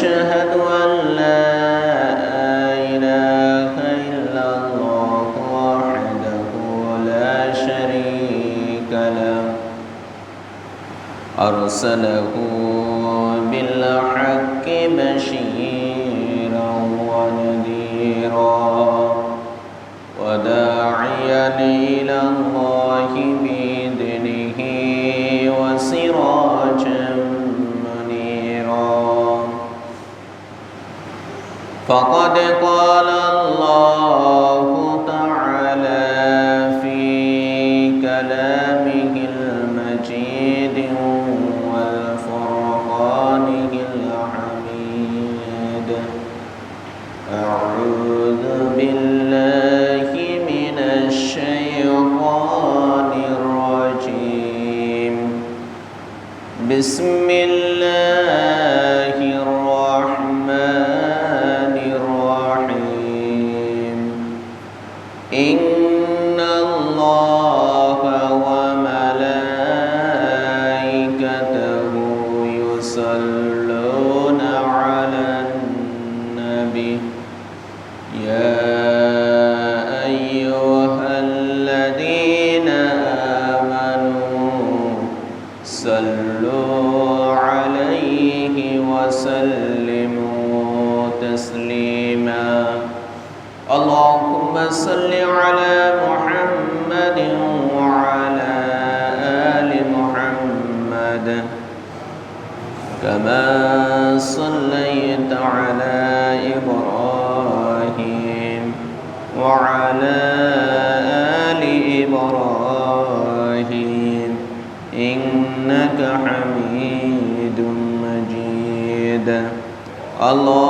ونشهد أن لا إله إلا الله وحده لا شريك له. أرسله الله.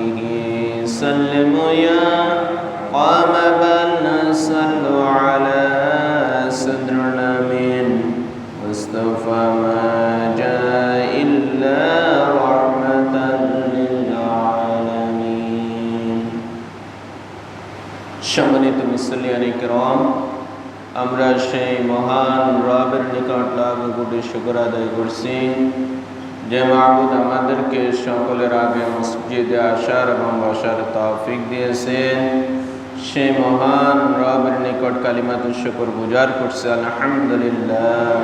سلموا يا قام بل صلوا على صدر الأمين مصطفى ما جاء إلا رحمة للعالمين সম্মানিত মুসলিয়ান کرام আমরা সেই মহান রবের নিকট লাভ কোটি শুকর আদায় করছি যে মাহবুদ আমাদেরকে সকলের আগে মসজিদে আসার এবং বসার তৌফিক দিয়েছেন, সে মহান রবের নিকট কালিমাতুল শুকর গুজার করছে, আলহামদুলিল্লাহ।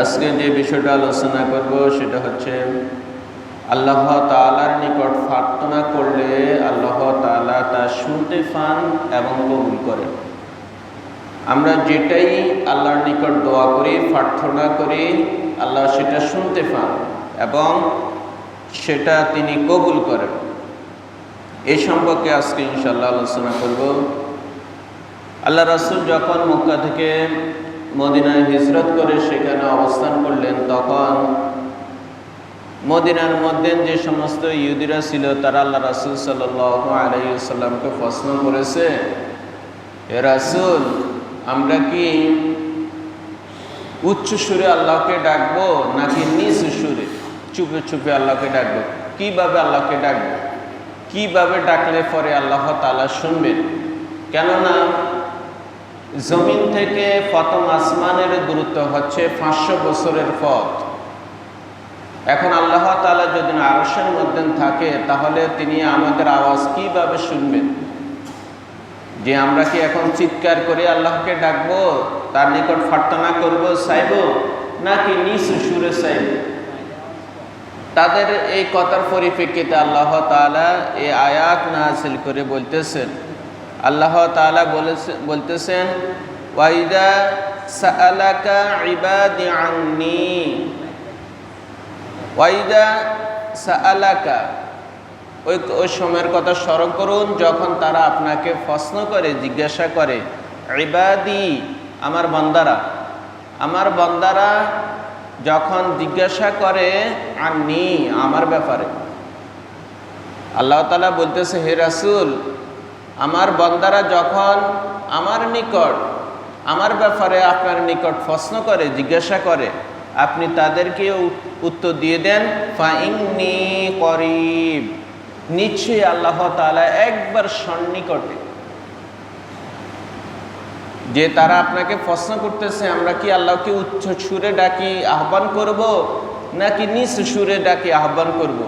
আজকে যে বিষয়টা আলোচনা করব সেটা হচ্ছে, আল্লাহ তালার নিকট প্রার্থনা করলে আল্লাহ তালা তা শুনতে পান এবং কবুল করেন। আমরা যেটাই আল্লাহর নিকট দোয়া করি, প্রার্থনা করি, আল্লাহ সেটা শুনতে পান এবং সেটা তিনি কবুল করেন। এ সম্পর্কে আজকে ইনশাল্লাহ আলোচনা করব। আল্লাহ রাসুল যখন মক্কা থেকে মদিনায় হিজরত করে সেখানে অবস্থান করলেন, তখন মদিনার মধ্যে যে সমস্ত ইহুদিরা ছিল, তারা আল্লাহ রাসুল সাল্লামকে প্রশ্ন করেছে, এ রাসুল আমরা কি উচ্চ সুরে আল্লাহকে ডাকবো নাকি নিজ সুরে? চুপে চুপে আল্লাহকে ডাকবো। কীভাবে আল্লাহকে ডাকবো? কীভাবে ডাকলে পরে আল্লাহ তালা শুনবেন? কেননা জমিন থেকে প্রথম আসমানের দূরত্ব হচ্ছে পাঁচশো বছরের পথ। এখন আল্লাহ তালা যদি আরসের মধ্যে থাকে, তাহলে তিনি আমাদের আওয়াজ কীভাবে শুনবেন? যে আমরা কি এখন চিৎকার করে আল্লাহকে ডাকবো? তার নিকট প্রার্থনা করব চাইব নাকি নিজ সুরে চাইব তাদের এই কথার পরিপ্রেক্ষিতে আল্লাহ তালা এই আয়াত নাসিল করে বলতেছেন। আল্লাহ তালা বলেছে বলতেছেন ওয়াইদা সালাকা ইবাদি ওয়াইদা সালাকা ওই ওই সময়ের কথা স্মরণ করুন, যখন তারা আপনাকে প্রশ্ন করে, জিজ্ঞাসা করে, ইবাদি, আমার বন্দারা? আমার বন্দারা যখন জিজ্ঞাসা করে আনি আমার ব্যাপারে? আল্লাহ তালা বলতেছে, হে রাসুল, আমার বন্দারা যখন আমার নিকট, আমার ব্যাপারে আপনার নিকট প্রশ্ন করে, জিজ্ঞাসা করে, আপনি তাদেরকে উত্তর দিয়ে দেন ফাইংনি করিব। নিশ্চয়ই আল্লাহ তালা একবার সন্নিকটে যে তারা আপনাকে প্রশ্ন করতেছে, আমরা কি আল্লাহকে উচ্চ সুরে ডাকি, আহ্বান করব, নাকি নিচ সুরে ডাকি, আহ্বান করব।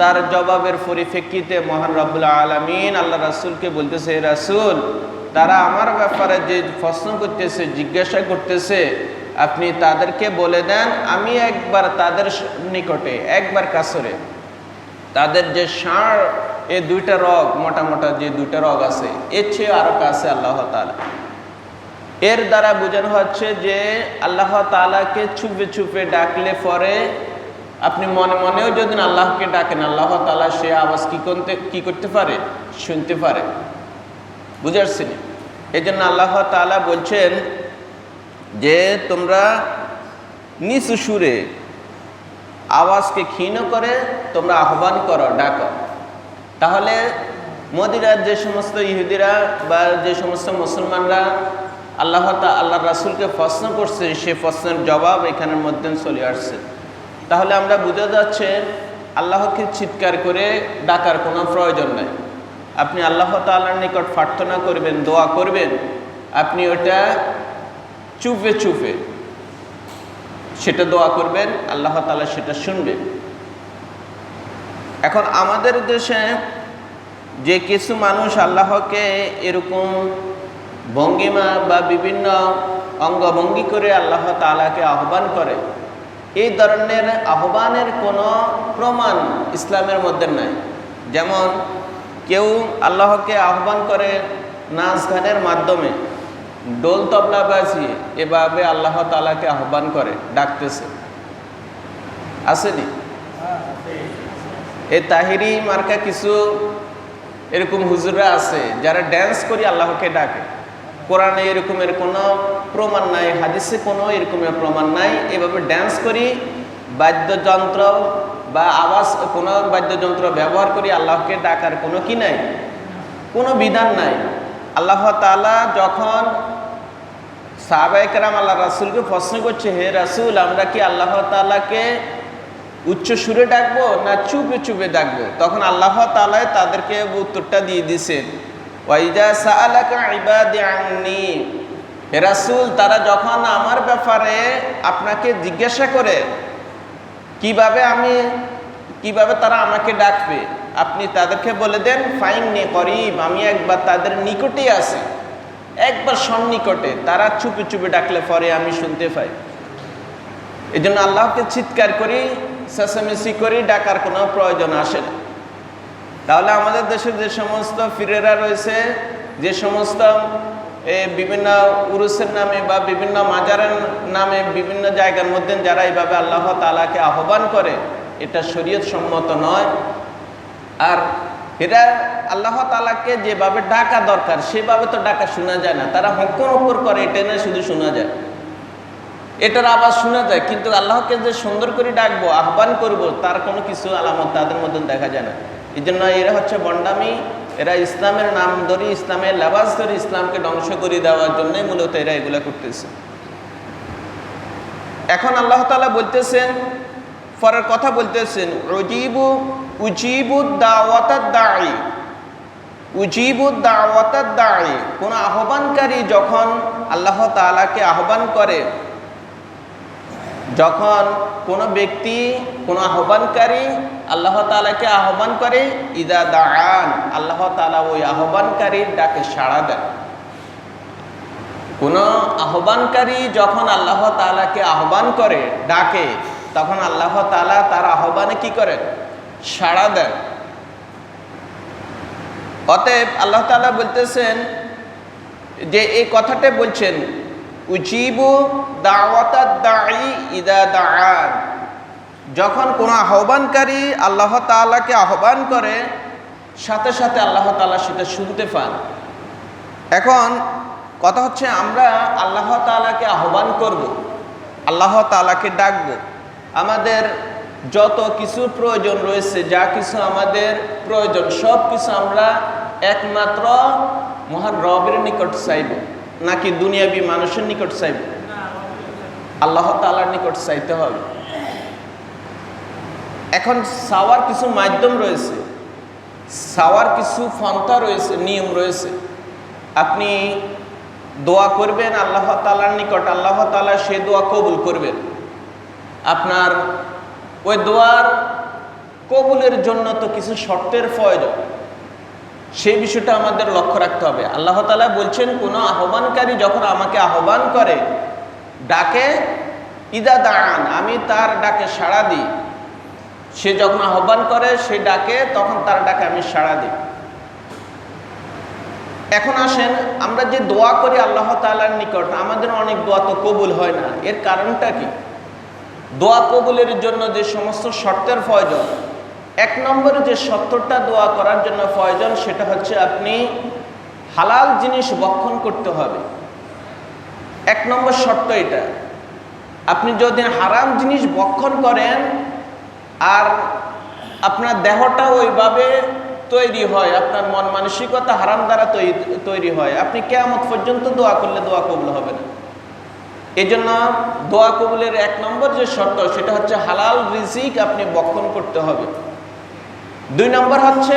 তার জবাবের পরিপ্রেক্ষিতে মহান রব্বুল্লা আলমিন আল্লাহ রাসুলকে বলতেছে রাসুল, তারা আমার ব্যাপারে যে প্রশ্ন করতেছে, জিজ্ঞাসা করতেছে, আপনি তাদেরকে বলে দেন, আমি একবার তাদের নিকটে একবার কাছরে তাদের যে ষাঁড় এ দুইটা রগ, মোটা মোটা যে দুইটা রগ আছে, এর চেয়ে আরও কাছে আল্লাহ তালা এর দ্বারা বোঝানো হচ্ছে যে আল্লাহ তালাকে ছুপে ছুপে ডাকলে পরে আপনি মনে মনেও যদি আল্লাহকে ডাকেন, আল্লাহ তালা সে আওয়াজ কী করতে কী করতে পারে? শুনতে পারে। বুঝে আসছেন এই জন্য আল্লাহ তালা বলছেন যে তোমরা নিচু সুরে আওয়াজকে ক্ষীণ করে তোমরা আহ্বান করো, ডাকো। তাহলে মদিরার যে সমস্ত ইহুদিরা বা যে সমস্ত মুসলমানরা আল্লাহ তা আল্লাহ রাসুলকে প্রশ্ন করছে, সে প্রশ্নের জবাব এখানের মধ্যে চলে আসছে। তাহলে আমরা বুঝে যাচ্ছে আল্লাহকে চিৎকার করে ডাকার কোনো প্রয়োজন নাই। আপনি আল্লাহ তাল্লার নিকট প্রার্থনা করবেন, দোয়া করবেন, আপনি ওটা চুপে চুপে সেটা দোয়া করবেন, আল্লাহ তালা সেটা শুনবেন এখন আমাদের দেশে যে কিছু মানুষ আল্লাহকে এরকম ভঙ্গিমা বা বিভিন্ন অঙ্গভঙ্গি করে আল্লাহ তালাকে আহ্বান করে, এই ধরনের আহ্বানের কোনো প্রমাণ ইসলামের মধ্যে নাই। যেমন কেউ আল্লাহকে আহ্বান করে নাচ গানের মাধ্যমে ডোল তবলা বাজিয়ে এভাবে আল্লাহ তালাকে আহ্বান করে, ডাকতেছে। আসেনি এই তাহিরি মার্কা কিছু এরকম হুজুরা আছে, যারা ড্যান্স করি আল্লাহকে ডাকে। কোরআনে এরকমের কোনো প্রমাণ নাই, হাদিসে কোনো এরকমের প্রমাণ নাই, এভাবে ড্যান্স করি, বাদ্যযন্ত্র বা আওয়াজ, কোনো বাদ্যযন্ত্র ব্যবহার করি আল্লাহকে ডাকার কোনো কি নাই? কোনো বিধান নাই। আল্লাহ তালা যখন সাহাবাইকরাম আল্লাহ রাসুলকে প্রশ্ন করছে, হে রাসুল, আমরা কি আল্লাহ তালাকে উচ্চ সুরে ডাকবো না চুপে চুপে ডাকবো? তখন আল্লাহ তালায় তাদেরকে উত্তরটা দিয়ে দিছেন ওয়াইদা সাআলাকা হে রাসূল, তারা যখন আমার ব্যাপারে আপনাকে জিজ্ঞাসা করে, কীভাবে আমি, কীভাবে তারা আমাকে ডাকবে? আপনি তাদেরকে বলে দেন ফাইন নে করিব, আমি একবার তাদের নিকটেই আছি। একবার সন্নিকটে তারা চুপে চুপে ডাকলে পরে আমি শুনতে পাই। এই জন্য আল্লাহকে চিৎকার করি, চেঁচামেচি করি, ডাকার কোনো প্রয়োজন আসে না। তাহলে আমাদের দেশের যে সমস্ত ফিরেরা রয়েছে, যে সমস্ত বিভিন্ন উরুসের নামে বা বিভিন্ন মাজারের নামে বিভিন্ন জায়গার মধ্যে যারা এইভাবে আল্লাহ তালাকে আহ্বান করে, এটা শরীয়ত সম্মত নয়। আর এরা আল্লাহ তালাকে যেভাবে ডাকা দরকার, সেভাবে তো ডাকা শোনা যায় না। তারা হকর হকর করে, এটা না শুধু শোনা যায়। এটার আবার শোনা যায়, কিন্তু আল্লাহকে যে সুন্দর করে ডাকবো, আহ্বান করব, তার কোনো কিছু আলামত তাদের মধ্যে দেখা যায় না। এই জন্য এরা হচ্ছে বন্ডামি, এরা ইসলামের নাম ধরে, ইসলামের লেবাস ধরে ইসলামকে ধ্বংস করে দেওয়ার জন্যই মূলত এরা এগুলো করতেছে। এখন আল্লাহ তালা বলতেছেন পরের কথা বলতেছেন। উজিবু উজিবু দাওয়াতার দায়ী উজিবু দাওয়াতার দায়ী কোন আহ্বানকারী যখন আল্লাহ তালাকে আহ্বান করে, যখন কোনো ব্যক্তি, কোনো আহ্বানকারী আল্লাহ তালাকে আহ্বান করে, ইদা দান আল্লাহ তালা ওই আহ্বানকারীর ডাকে সাড়া দেন। কোনো আহ্বানকারী যখন আল্লাহ তালাকে আহ্বান করে, ডাকে তখন আল্লাহ তালা তার আহ্বানে কি করেন? সাড়া দেন। অতএব আল্লাহ তালা বলতেছেন যে এই কথাটা বলছেন, উজিবু দান যখন কোনো আহ্বানকারী আল্লাহ তাআলাকে আহ্বান করে, সাথে সাথে আল্লাহ তাআলা সেটা শুনতে পান। এখন কথা হচ্ছে আমরা আল্লাহ তাআলাকে আহ্বান করব, আল্লাহ তাআলাকে ডাকব। আমাদের যত কিছু প্রয়োজন রয়েছে, যা কিছু আমাদের প্রয়োজন, সব কিছু আমরা একমাত্র মহান রবের নিকট চাইব, নাকি দুনিয়াবি মানুষের নিকট চাইব? আল্লাহ তালার নিকট চাইতে হবে। এখন সাওয়ার কিছু মাধ্যম রয়েছে সাওয়ার কিছু ফন্তা রয়েছে, নিয়ম রয়েছে। আপনি দোয়া করবেন আল্লাহ তালার নিকট, আল্লাহ তালা সে দোয়া কবুল করবেন। আপনার ওই দোয়ার কবুলের জন্য তো কিছু শর্তের প্রয়োজন সেই বিষয়টা আমাদের লক্ষ্য রাখতে হবে। আল্লাহ তালা বলছেন, কোনো আহ্বানকারী যখন আমাকে আহ্বান করে, ডাকে, ইদা দাঁড়ান আমি তার ডাকে সাড়া দিই। সে যখন আহ্বান করে, সে ডাকে, তখন তার ডাকে আমি সাড়া দিই। এখন আসেন, আমরা যে দোয়া করি আল্লাহ তালার নিকট, আমাদের অনেক দোয়া তো কবুল হয় না। এর কারণটা কি? দোয়া কবুলের জন্য যে সমস্ত শর্তের প্রয়োজন, এক নম্বরে যে সত্তরটা দোয়া করার জন্য প্রয়োজন, সেটা হচ্ছে আপনি হালাল জিনিস বক্ষণ করতে হবে। এক নম্বর শর্ত এটা। আপনি যদি হারাম জিনিস বক্ষণ করেন, আর আপনার দেহটা ওইভাবে তৈরি হয়, আপনার মন মানসিকতা হারাম দ্বারা তৈরি হয়, আপনি কেমন পর্যন্ত দোয়া করলে দোয়া কবুল হবে না। এই জন্য দোয়া কবুলের এক নম্বর যে শর্ত, সেটা হচ্ছে হালাল রিজিক আপনি বক্ষণ করতে হবে। দুই নম্বর হচ্ছে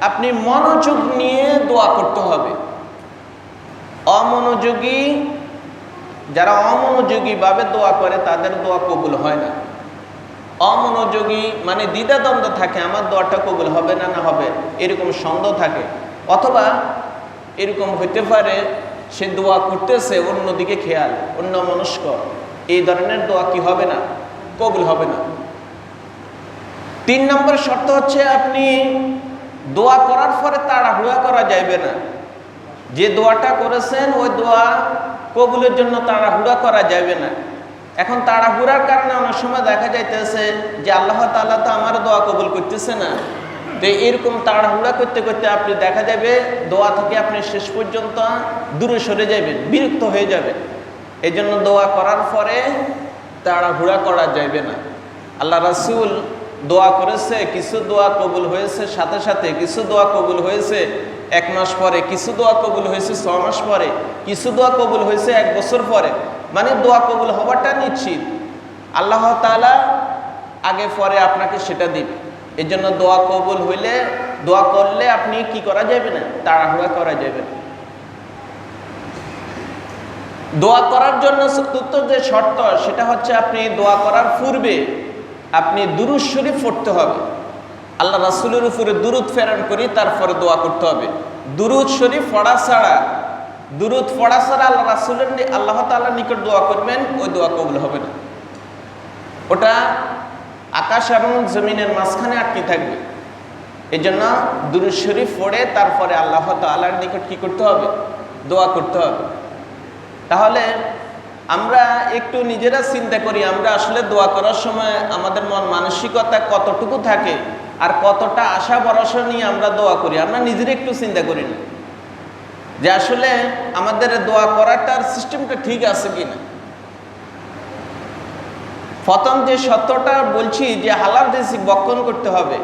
আপনি মনোযোগ নিয়ে দোয়া করতে হবে। অমনোযোগী, যারা অমনোযোগীভাবে দোয়া করে, তাদের দোয়া কবুল হয় না। অমনোযোগী মানে দ্বিধাদ্বন্দ্ব থাকে, আমার দোয়াটা কবুল হবে না না হবে, এরকম সন্দেহ থাকে। অথবা এরকম হইতে পারে সে দোয়া করতেছে, অন্যদিকে খেয়াল অন্য মনস্ক এই ধরনের দোয়া কি হবে না? কবুল হবে না। তিন নম্বর শর্ত হচ্ছে আপনি দোয়া করার পরে তাড়াহুড়া করা যাইবে না। যে দোয়াটা করেছেন, ওই দোয়া কবুলের জন্য তাড়াহুড়া করা যাবে না। এখন তাড়াহুড়ার কারণে অনেক সময় দেখা যাইতেছে যে আল্লাহ তাল্লাহ তো আমার দোয়া কবুল করতেছে না। তো এরকম তাড়াহুড়া করতে করতে আপনি দেখা যাবে দোয়া থেকে আপনি শেষ পর্যন্ত দূরে সরে যাবেন, বিরক্ত হয়ে যাবেন। এই জন্য দোয়া করার পরে তাড়াহুড়া করা যাবে না। আল্লাহ রাসুল দোয়া করেছে, কিছু দোয়া কবুল হয়েছে, সাথে সাথে কিছু দোয়া কবুল হয়েছে, এক মাস পরে কিছু দোয়া কবুল হয়েছে, ছ মাস পরে কিছু দোয়া কবুল হয়েছে, এক বছর পরে। মানে দোয়া কবুল হওয়াটা নিশ্চিত। আল্লাহ তালা আগে পরে আপনাকে সেটা দিবে। এই জন্য দোয়া কবুল হইলে, দোয়া করলে আপনি কি করা যাবে না? তাড়াহুড়া করা যাবে না। দোয়া করার জন্য চতুর্থ যে শর্ত, সেটা হচ্ছে আপনি দোয়া করার পূর্বে আপনি দুরুদ শরীফ পড়তে হবে। আল্লাহ রাসুলের উপরে দুরুদ ফেরান করি, তারপরে দোয়া করতে হবে। দুরুদ শরীফ পড়া ছাড়া, দুরুদ পড়া ছাড়া আল্লাহ রাসুলের আল্লাহ তাল্লাহ নিকট দোয়া করবেন, ওই দোয়া কবুল হবে না। ওটা আকাশ এবং জমিনের মাঝখানে আটকে থাকবে। এই জন্য শরীফ পড়ে তারপরে আল্লাহ তাল্লাহর নিকট কি করতে হবে? দোয়া করতে হবে। তাহলে আমরা একটু নিজেরা চিন্তা করি, আমরা আসলে দোয়া করার সময় আমাদের মন মানসিকতা কতটুকু থাকে আর কতটা আশা ভরসা নিয়ে আমরা দোয়া করি, আমরা নিজেরা একটু চিন্তা করি না। যে আসলে আমাদের দোয়া করাটার সিস্টেমটা ঠিক আছে কি না প্রথম যে সত্যটা বলছি যে হালাল দেশি বক্ষণ করতে হবে,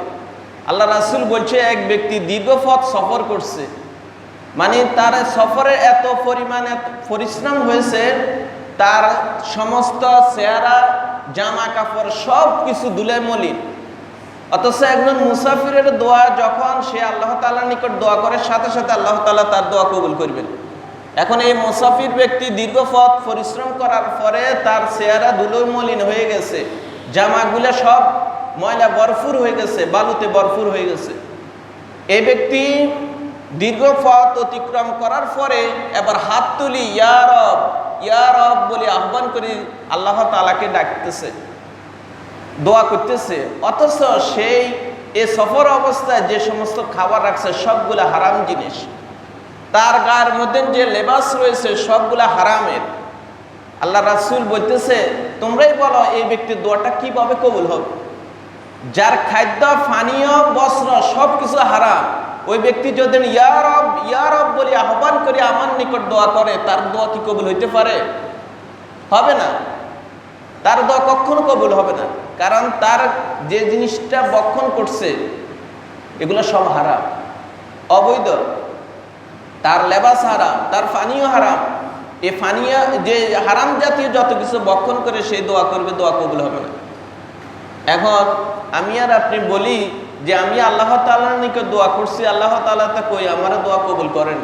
আল্লাহ রাসুল বলছে এক ব্যক্তি দীর্ঘ পথ সফর করছে মানে তার সফরে এত পরিমাণ পরিশ্রম হয়েছে, তার সমস্ত চেহারা, জামা কাপড় সব কিছু দুলে মলিন। অথচ একজন মুসাফিরের দোয়া যখন সে আল্লাহ তালার নিকট দোয়া করে, সাথে সাথে আল্লাহ তালা তার দোয়া কবুল করবেন। এখন এই মুসাফির ব্যক্তি দীর্ঘ পথ পরিশ্রম করার পরে তার চেহারা ধুলোর মলিন হয়ে গেছে। জামাগুলো সব ময়লা বরফুর হয়ে গেছে, বালুতে বরফুর হয়ে গেছে। এই ব্যক্তি দীর্ঘ পথ অতিক্রম করার পরে এবার হাত তুলি ইয়ারব ইয়ারব বলে আহ্বান করি আল্লাহ তালাকে ডাকতেছে, দোয়া করতেছে। অথচ সেই এ সফর অবস্থায় যে সমস্ত খাবার রাখছে, সবগুলা হারাম জিনিস। তার গায়ের মধ্যে যে লেবাস রয়েছে, সবগুলা হারামের। আল্লাহ রাসুল বলতেছে, তোমরাই বলো, এই ব্যক্তির দোয়াটা কীভাবে কবুল হবে? যার খাদ্য, পানীয়, বস্ত্র সব কিছু হারাম, ওই ব্যক্তি যদি ইয়ারব ইয়ারব বলে আহ্বান করে আমার নিকট দোয়া করে, তার দোয়া কি কবুল হইতে পারে? হবে না। তার দোয়া কখনো কবুল হবে না। কারণ তার যে জিনিসটা বক্ষণ করছে, এগুলো সব হারাম। অবৈধ। তার লেবাস হারাম, তার পানীয় হারাম। এ ফানিয়া, যে হারাম জাতীয় যত কিছু বক্ষণ করে সেই দোয়া করবে, দোয়া কবুল হবে না। এখন আমি আর আপনি বলি যে আমি আল্লাহ তাল্লাহ নিকে দোয়া করছি, আল্লাহ তাল্লাহ তা কই, আমার দোয়া কবুল করেন।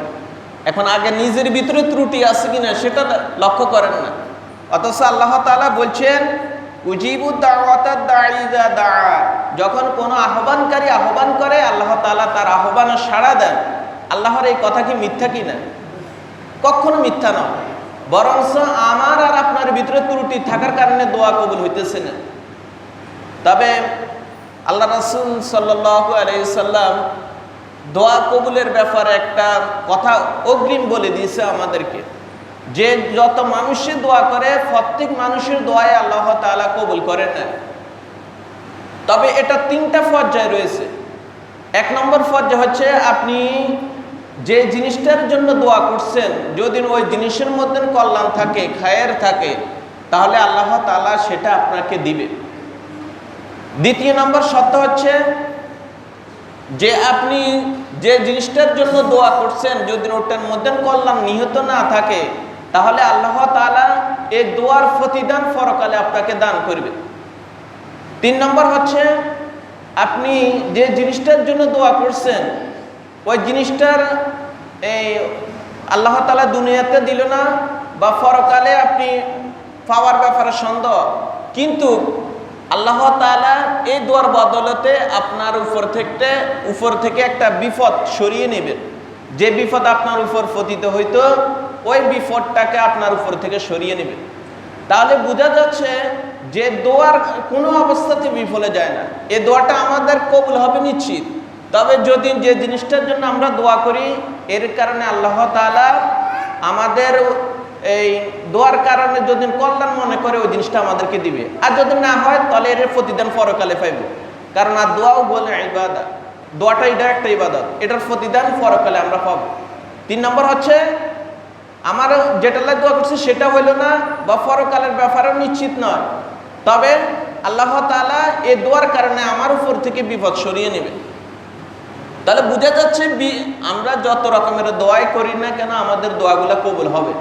এখন আগে নিজের ভিতরে ত্রুটি আছে কিনা সেটা লক্ষ্য করেন না। অথচ আল্লাহ তালা বলছেন যখন কোনো আহ্বানকারী আহ্বান করে, আল্লাহ তাআলা তার আহ্বানে সাড়া দেন। আল্লাহর এই কথা কি মিথ্যা কি না? কখনো মিথ্যা নয় বরঞ্চ আমার আর আপনার ভিতরে ত্রুটি থাকার কারণে দোয়া কবুল হইতেছে না। তবে আল্লাহ রাসূল সাল্লাল্লাহু আলাইহি সাল্লাম দোয়া কবুলের ব্যাপারে একটা কথা অগ্রিম বলে দিয়েছে আমাদেরকে। যে যত মানুষের দোয়া করে, প্রত্যেক মানুষের দোয়ায় আল্লাহ তাআলা কবুল করে না। তবে এটা তিনটা পর্যায় রয়েছে। এক নম্বর পর্যায় হচ্ছে আপনি যে জিনিসটার জন্য দোয়া করছেন, যদি ওই জিনিসের মধ্যে কল্যাণ থাকে, খায়ের থাকে, তাহলে আল্লাহ তালা সেটা আপনাকে দিবে। দ্বিতীয় নম্বর সত্য হচ্ছে যে আপনি যে জিনিসটার জন্য দোয়া করছেন, যদি ওটার মধ্যে কল্যাণ নিহত না থাকে, তাহলে আল্লাহ তাআলা এই দোয়ার প্রতিদান পরকালে আপনাকে দান করবে। তিন নম্বর হচ্ছে আপনি যে জিনিসটার জন্য দোয়া করছেন ওই জিনিসটার এই আল্লাহ তালা দুনিয়াতে দিল না, বা পরকালে আপনি পাওয়ার ব্যাপারে সন্দেহ। কিন্তু আল্লাহ তালা এই দোয়ার বদলতে আপনার উপর থেকে উপর থেকে একটা বিপদ সরিয়ে নেবেন। যে বিপদ আপনার উপর পতিত হইতো, ওই বিপদটাকে আপনার উপর থেকে সরিয়ে নেবেন। তাহলে বোঝা যাচ্ছে যে দোয়ার কোনো অবস্থাতে বিফলে যায় না। এ দোয়াটা আমাদের কবুল হবে নিশ্চিত। তবে যদি যে জিনিসটার জন্য আমরা দোয়া করি, এর কারণে আল্লাহ তাআলা আমাদের এই দোয়ার কারণে যদি কল্যাণ মনে করে, ওই জিনিসটা আমাদেরকে দিবে। আর যদি না হয়, তাহলে এর প্রতিদান পরকালে পাইব। কারণ আর দোয়াও বলে ইবাদত দোয়াটা এটা একটা ইবাদত। এটার প্রতিদান পরকালে আমরা পাব। তিন নম্বর হচ্ছে, আমার যেটা দোয়া করছি, সেটা হইল না, বা পরকালের ব্যাপারে নিশ্চিত নয়। তবে আল্লাহ তাআলা এ দোয়ার কারণে আমার উপর থেকে বিপদ সরিয়ে নেবে। তাহলে বোঝা যাচ্ছে আমরা যত রকমের দোয়াই করি না কেন আমাদের দোয়াগুলা কবুল হবে।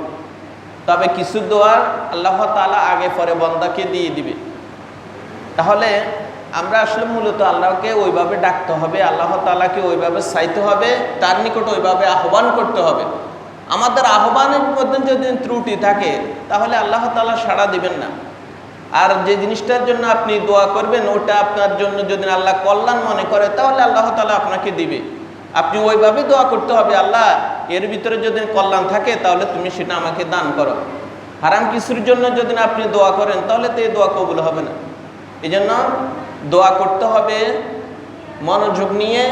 তবে কিছু দোয়া আল্লাহ তাআলা আগে পরে বন্দাকে দিয়ে দিবে। তাহলে আমরা আসলে মূলত আল্লাহকে ওইভাবে ডাকতে হবে, আল্লাহ তাআলাকে ওইভাবে চাইতে হবে, তার নিকট ওইভাবে আহ্বান করতে হবে। আমাদের আহ্বানের মধ্যে যদি ত্রুটি থাকে, তাহলে আল্লাহ তাআলা সাড়া দিবেন না। আর যে জিনিসটার জন্য আপনি দোয়া করবেন, ওটা আপনার জন্য যদি আল্লাহ কল্যাণ মনে করে, তাহলে আল্লাহ তালা আপনাকে দিবে। আপনি ওইভাবে দোয়া করতে হবে, আল্লাহ, এর ভিতরে যদি কল্যাণ থাকে, তাহলে তুমি সেটা আমাকে দান করো। হারাম কিছুর জন্য যদি আপনি দোয়া করেন, তাহলে তো এই দোয়া কবুল হবে না। এই জন্য দোয়া করতে হবে মনোযোগ নিয়ে।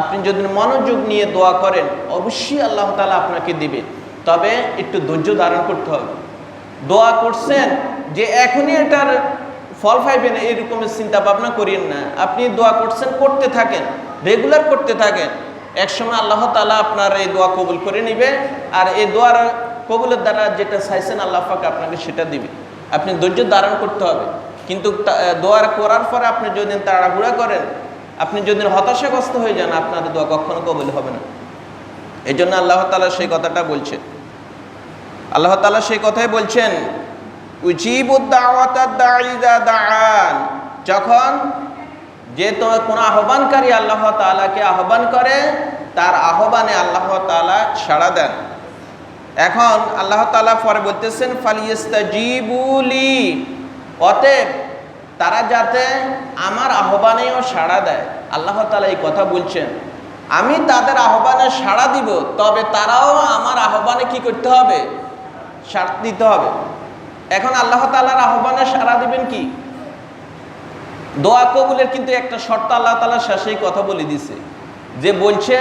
আপনি যদি মনোযোগ নিয়ে দোয়া করেন, অবশ্যই আল্লাহ তালা আপনাকে দিবে। তবে একটু ধৈর্য ধারণ করতে হবে। দোয়া করছেন যে এখনই এটার ফল পাইবেন এরকমের চিন্তা ভাবনা করিয়েন না। আপনি দোয়া করছেন, করতে থাকেন রেগুলার করতে থাকেন। একসময় আল্লাহ তালা আপনার এই দোয়া কবুল করে নিবে, আর এই দোয়ার কবুলের দ্বারা যেটা চাইছেন আল্লাহ পাক আপনাকে সেটা দিবে। আপনি ধৈর্য ধারণ করতে হবে। কিন্তু দোয়ার করার পরে আপনি যদি তাড়াহুড়া করেন, আপনি যদি হতাশাগ্রস্ত হয়ে যান, আপনার দোয়া কখনো কবুল হবে না। এই জন্য আল্লাহ তালা সেই কথাটা বলছেন। আল্লাহ তালা সেই কথাই বলছেন যখন যে তোমার কোনো আহ্বানকারী আল্লাহ তালাকে আহ্বান করে, তার আহ্বানে আল্লাহ তালা সাড়া দেন। এখন আল্লাহ তালা পরে বলতেছেন ফালিস্তাজিবুলি অতএব তারা যাতে আমার আহ্বানেও সাড়া দেয়। আল্লাহ তালা এই কথা বলছেন। আমি তাদের আহ্বানে সাড়া দিব, তবে তারাও আমার আহ্বানে কি করতে হবে? সাড়া দিতে হবে। এখন আল্লাহ তালার আহ্বানে সাড়া দিবেন কি? দোয়া কবুলের কিন্তু একটা শর্ত আল্লাহ তালা শেষেই কথা বলে দিছে। যে বলছে,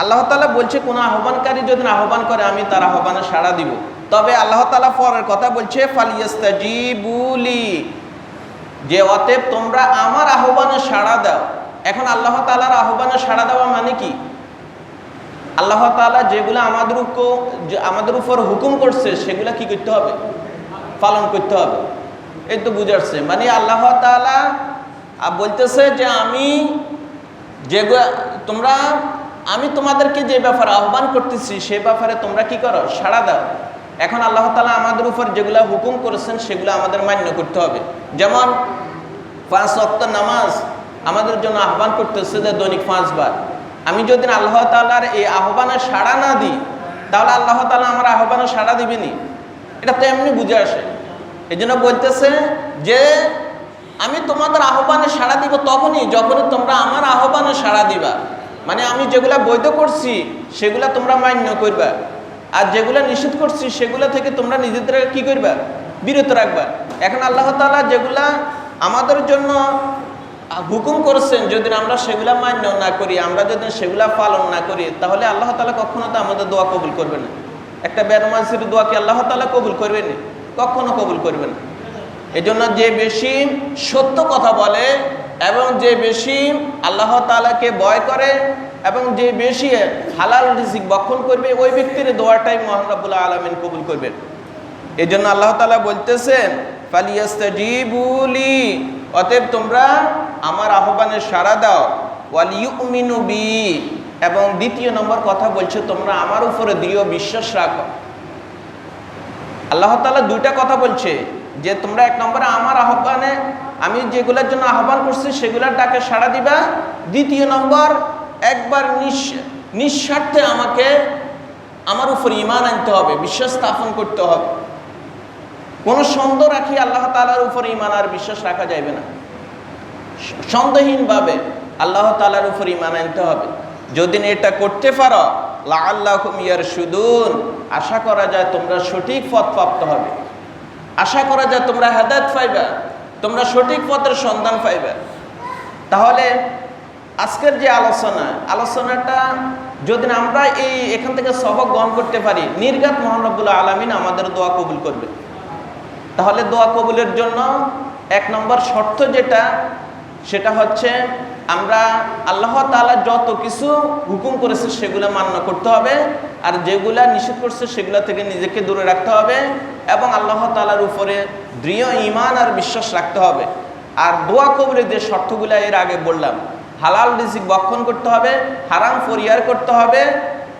আল্লাহ তালা বলছে, কোনো আহ্বানকারী যদি আহ্বান করে, আমি তার আহ্বানে সাড়া দিব। তবে আল্লাহ তালা পরের কথা বলছে ফালিয়াস্তাজিবুলি যে অতএব তোমরা আমার আহ্বানে সাড়া দাও। এখন আল্লাহ তালার আহ্বানে সাড়া দেওয়া মানে কি? আল্লাহ তালা যেগুলো আমাদের আমাদের উপর হুকুম করছে, সেগুলো কি করতে হবে? পালন করতে হবে। এই তো বুঝাচ্ছে মানে আল্লাহ তালা বলতেছে যে আমি যেগুলো তোমরা, আমি তোমাদেরকে যে ব্যাপারে আহ্বান করতেছি, সে ব্যাপারে তোমরা কি করো? সাড়া দাও। এখন আল্লাহ তালা আমাদের উপর যেগুলো হুকুম করেছেন, সেগুলো আমাদের মান্য করতে হবে। যেমন পাঁচ অক্ত নামাজ আমাদের জন্য আহ্বান করতেছে যে দৈনিক পাঁচবার। আমি যদি আল্লাহ তালার এই আহ্বানে সাড়া না দিই, তাহলে আল্লাহ তালা আমার আহ্বানে সাড়া দিবেনি। এটা তো এমনি বুঝে আসে। এই জন্য বলতেছে যে, আমি তোমাদের আহ্বানে সাড়া দিব তখনই, যখনই তোমরা আমার আহ্বানে সাড়া দিবা। মানে আমি যেগুলা বৈধ করছি, সেগুলা তোমরা মান্য করবা। আর যেগুলা নিষেধ করছি, সেগুলা থেকে তোমরা নিজেদের কি করবা? বিরত রাখবা। এখন আল্লাহ তালা যেগুলা আমাদের জন্য হুকুম করেছেন, যদি আমরা সেগুলা মান্য না করি, আমরা যদি সেগুলা পালন না করি, তাহলে আল্লাহ তাআলা কখনো তো আমাদের দোয়া কবুল করবে না। একটা বেরমাসির দোয়া কি আল্লাহ তাআলা কবুল করবেন কখনো কবুল করবে না। এজন্য যে বেশি সত্য কথা বলে এবং যে বেশি আল্লাহ তাআলাকে ভয় করে এবং যে বেশি হালাল রিজিক বক্ষণ করবে, ওই ব্যক্তির দোয়াটাই মহান রাব্বুল আলামিন কবুল করবেন। এই জন্য আল্লাহ তালা বলতেছেন অতএব তোমরা আমার আহ্বানে সাড়া দাও। ওয়ালিউমিনু বি। এবং দ্বিতীয় নম্বর কথা বলছে, তোমরা আমার উপরে দৃঢ় বিশ্বাস রাখো। আল্লাহ তালা দুইটা কথা বলছে, যে তোমরা এক নম্বরে আমার আহ্বানে, আমি যেগুলোর জন্য আহ্বান করছি সেগুলোর ডাকে সাড়া দিবা। দ্বিতীয় নম্বর, একবার নিঃস- নিঃস্বার্থে আমাকে আমার উপর ইমান আনতে হবে, বিশ্বাস স্থাপন করতে হবে। কোনো সন্দেহ রাখি আল্লাহ তালার উপর ইমান আর বিশ্বাস রাখা যাবে না। সন্দেহহীনভাবে আল্লাহ তালার উপর ইমান আনতে হবে। যদি এটা করতে পারো আল্লাহ ইয়ার সুদুন আশা করা যায় তোমরা সঠিক পথ প্রাপ্ত হবে। আশা করা যায় তোমরা হেদায়ত পাইবা, তোমরা সঠিক পথের সন্ধান পাইবা। তাহলে আজকের যে আলোচনা, আলোচনাটা যদি আমরা এই এখান থেকে সবক গ্রহণ করতে পারি নির্গাত মোহাম্মবুল্লাহ আলমিন আমাদের দোয়া কবুল করবে। তাহলে দোয়া কবুলের জন্য এক নম্বর শর্ত যেটা, সেটা হচ্ছে আমরা আল্লাহ তাআলা যত কিছু হুকুম করেছে সেগুলো মান্য করতে হবে, আর যেগুলা নিষেধ করছে সেগুলো থেকে নিজেকে দূরে রাখতে হবে এবং আল্লাহ তালার উপরে দৃঢ় ইমান আর বিশ্বাস রাখতে হবে। আর দোয়া কবুলের যে শর্তগুলো এর আগে বললাম, হালাল রিজিক বক্ষণ করতে হবে, হারাম ফরিয়ার করতে হবে,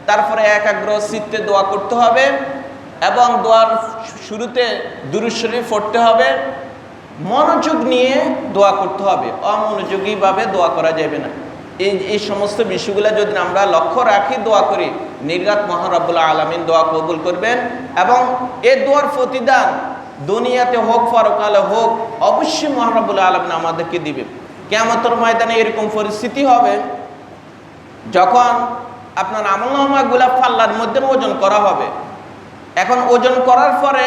তারপরে একাগ্র চিত্তে দোয়া করতে হবে এবং দোয়ার শুরুতে দুরুদ শরীফ পড়তে হবে। মনোযোগ নিয়ে দোয়া করতে হবে। অমনোযোগীভাবে দোয়া করা যাবে না। এই এই সমস্ত বিষয়গুলো যদি আমরা লক্ষ্য রাখি, দোয়া করি নির্গাত মহারাবুল্লাহ আলমিন দোয়া কবুল করবেন এবং এই দোয়ার প্রতিদান দুনিয়াতে হোক, পরকালে হোক, অবশ্যই মহারাবুল্লাহ আলমিন আমাদেরকে দিবে কেমতর ময়দানে এরকম পরিস্থিতি হবে যখন আপনার আমলনামাগুলা পাল্লার মধ্যে ওজন করা হবে। এখন ওজন করার পরে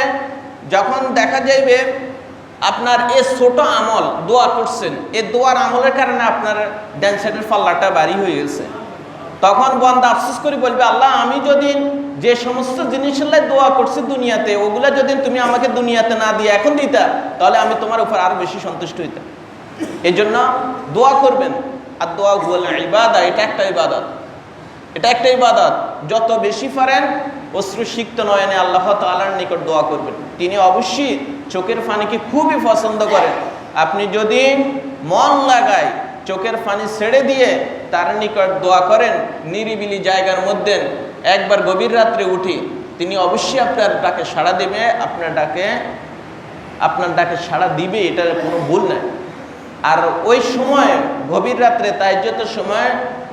যখন দেখা যাইবে আপনার এ ছোট আমল দোয়া করছেন এ দোয়ার আমলের কারণে আপনার ড্যান সাইডের পাল্লাটা বাড়ি হয়ে গেছে। তখন বন্দা আফসোস করে বলবে, আল্লাহ, আমি যদি যে সমস্ত জিনিসের লাই দোয়া করছি দুনিয়াতে, ওগুলা যদি তুমি আমাকে দুনিয়াতে না দিয়ে এখন দিতা, তাহলে আমি তোমার উপর আরও বেশি সন্তুষ্ট হইতাম। এই জন্য দোয়া করবেন। আর দোয়া হুয়াল ইবাদা, এটা একটা ইবাদত। এটা একটা ইবাদত। যত বেশি পারেন অশ্রু সিক্ত নয়নে আল্লাহ তাআলার নিকট দোয়া করবেন। তিনি অবশ্যই চোখের পানিকে খুবই পছন্দ করেন আপনি যদি মন লাগায় চোখের পানি ছেড়ে দিয়ে তার নিকট দোয়া করেন, নিরিবিলি জায়গার মধ্যে একবার গভীর রাত্রে উঠি তিনি অবশ্যই আপনার ডাকে সাড়া দেবে, আপনার ডাকে আপনার ডাকে সাড়া দিবে, এটার কোনো ভুল নাই। আর ওই সময়, গভীর রাত্রে তাই যত সময়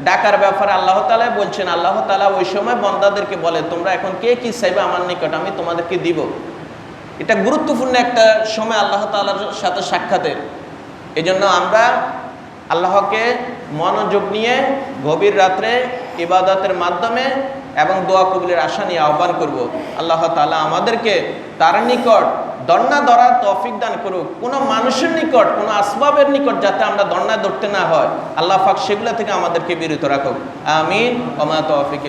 ডাকার ব্যাপারে আল্লাহ তালা বলছেন, আল্লাহ তালা ওই সময় বন্দাদেরকে বলে, তোমরা এখন কে কি চাইবে আমার নিকট? আমি তোমাদেরকে দিব। এটা গুরুত্বপূর্ণ একটা সময় আল্লাহ তালার সাথে সাক্ষাতের। এই জন্য আমরা আল্লাহকে মনোযোগ নিয়ে গভীর রাত্রে ইবাদতের মাধ্যমে এবং দোয়া কবুলের আশা নিয়ে আহ্বান করব। আল্লাহ তালা আমাদেরকে তার নিকট দন্না ধরার তৌফিক দান করুক। কোনো মানুষের নিকট, কোনো আসবাবের নিকট যাতে আমরা দন্না ধরতে না হয়। আল্লাহ পাক সেগুলো থেকে আমাদেরকে বিরত রাখুক। আমিন। ওমা তৌফিক